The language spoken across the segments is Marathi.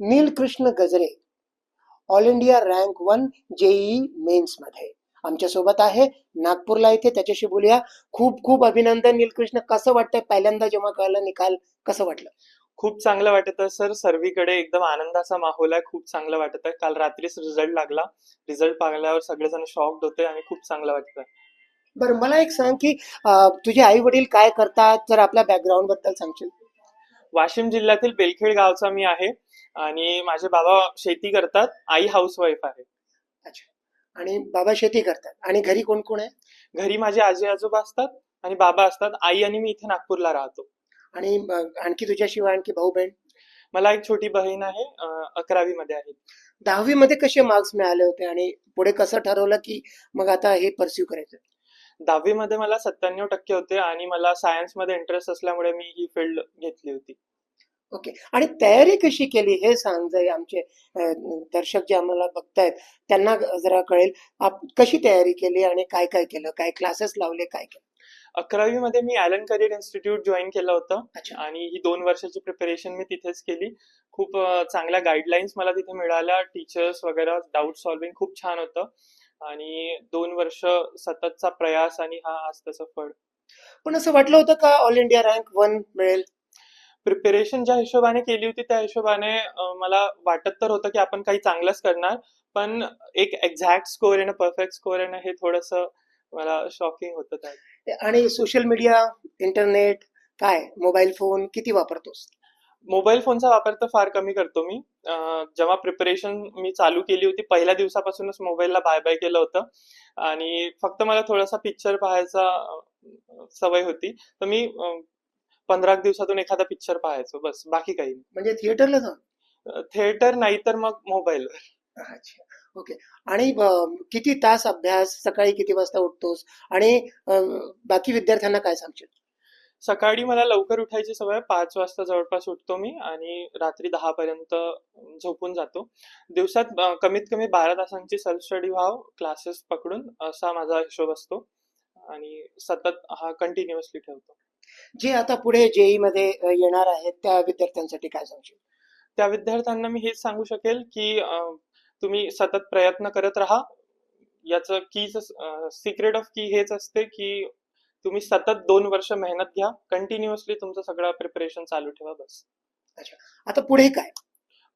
Neelkrishna Gajre. All India rank one JEE मेन्समध्ये. आमच्यासोबत आहे नागपूरला इथे. त्याच्याशी बोलूया. खूप खूप अभिनंदन नीलकृष्ण. कसं वाटतंय पहिल्यांदा जेव्हा कळलं निकाल कसं वाटलं? खूप चांगलं वाटत सर. सर्वीकडे एकदम आनंदाचा माहोल आहे. खूप चांगलं वाटत आहे. काल रात्रीच रिझल्ट लागला. रिझल्ट पाहिल्यावर सगळेजण शॉक्ड होते आणि खूप चांगलं वाटतं बरं मला एक सांग की तुझे आई वडील काय करतात? जर आपल्या बॅकग्राऊंडबद्दल सांगशील. वाशिम जिल्ह्यातील बेलखेड गावचा मी आहे आणि माझे बाबा शेती करतात आई हाऊसवाईफ आहे. आणि बाबा शेती करतात. आणि घरी कोण कोण आहे? घरी माझे आजी आजोबा असतात आणि बाबा असतात आई आणि मी इथे नागपूरला राहतो. आणि आणखी तुझ्याशिवाय आणखी भाऊ बहीण मला एक छोटी बहीण आहे अकरावी मध्ये आहे. दहावी मध्ये कसे मार्क्स मिळाले होते आणि पुढे कसं ठरवलं की मग आता हे परस्यू करायचं? दहावी मध्ये मला सत्त्याण्णव टक्के होते आणि मला सायन्समध्ये इंटरेस्ट असल्यामुळे मी ही फील्ड घेतली होती. ओके. आणि तयारी कशी केली हे सांग जर आमचे दर्शक जे आम्हाला बघतायत त्यांना जरा कळेल. आप कशी तयारी केली आणि काय काय केलं? काय क्लासेस लावले काय केलं? अकरावी मध्ये मी ॲलन करिअर इन्स्टिट्यूट जॉईन केलं होतं आणि ही दोन वर्षाची प्रिपरेशन मी तिथेच केली. खूप चांगल्या गाईडलाईन्स मला तिथे मिळाल्या. टीचर्स वगैरे डाऊट सॉल्विंग खूप छान होतं. आणि दोन वर्ष सततचा प्रयास आणि हा आज त्याचं फळ. पण असं वाटलं होतं का ऑल इंडिया रँक वन मिळेल? प्रिपरेशन ज्या हिशोबाने केली होती त्या हिशोबाने मला वाटत तर होतं की आपण काही चांगलंच करणार पण एक एक्झॅक्ट स्कोअर येणं परफेक्ट स्कोअर येणं हे थोडस मला शॉकिंग होतं आणि सोशल मीडिया इंटरनेट काय? मोबाईल फोन किती वापरतोस? मोबाईल फोनचा वापर तर फार कमी करतो मी. जेव्हा प्रिपरेशन मी चालू केली होती पहिल्या दिवसापासूनच मोबाईलला बाय बाय केलं होतं. आणि फक्त मला थोडासा पिक्चर पाहायचा सवय होती. तर मी पंधरा दिवसातून एखादा पिक्चर पाहायचो बस. बाकी काही म्हणजे थिएटरला जाऊन? थिएटर नाही तर मग मोबाईल अच्छा. ओके. आणि किती तास अभ्यास? सकाळी किती वाजता उठतोस? आणि बाकी विद्यार्थ्यांना काय सांगशील? सकाळी मला लवकर उठायची सवय पाच वाजता जवळपास उठतो मी आणि रात्री दहा पर्यंत झोपून जातो. दिवसात कमीत कमी बारा तासांची सेल्फ स्टडी व्हाव क्लासेस पकडून असा माझा हिशोब असतो आणि सतत हा कंटिन्युअसली ठेवतो. जे आता पुढे जेई मध्ये येणार आहेत त्या विद्यार्थ्यांसाठी काय सांगशील? त्या विद्यार्थ्यांना मी हेच सांगू शकेल की तुम्ही सतत प्रयत्न करत राहा. याचं कीच सिक्रेट ऑफ की हेच असते की तुम्ही सतत दोन वर्ष मेहनत घ्या कंटिन्युअसली तुमचं सगळं प्रिपरेशन चालू ठेवा बस. आता पुढे काय?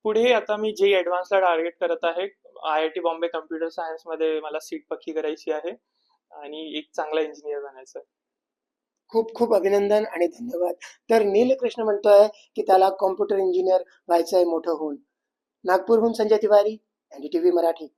पुढे आता मी जे ऍडव्हान्सला टार्गेट करत आहे I I T Bombay computer सायन्समध्ये मला सीट पक्की करायची आहे आणि एक चांगला इंजिनियर बनायचं. खूप खूप अभिनंदन आणि धन्यवाद. तर नीलकृष्ण म्हणतोय की त्याला कॉम्प्युटर इंजिनियर व्हायचं आहे मोठं होऊन. नागपूरहून संजय तिवारी एनडीटीव्ही मराठी.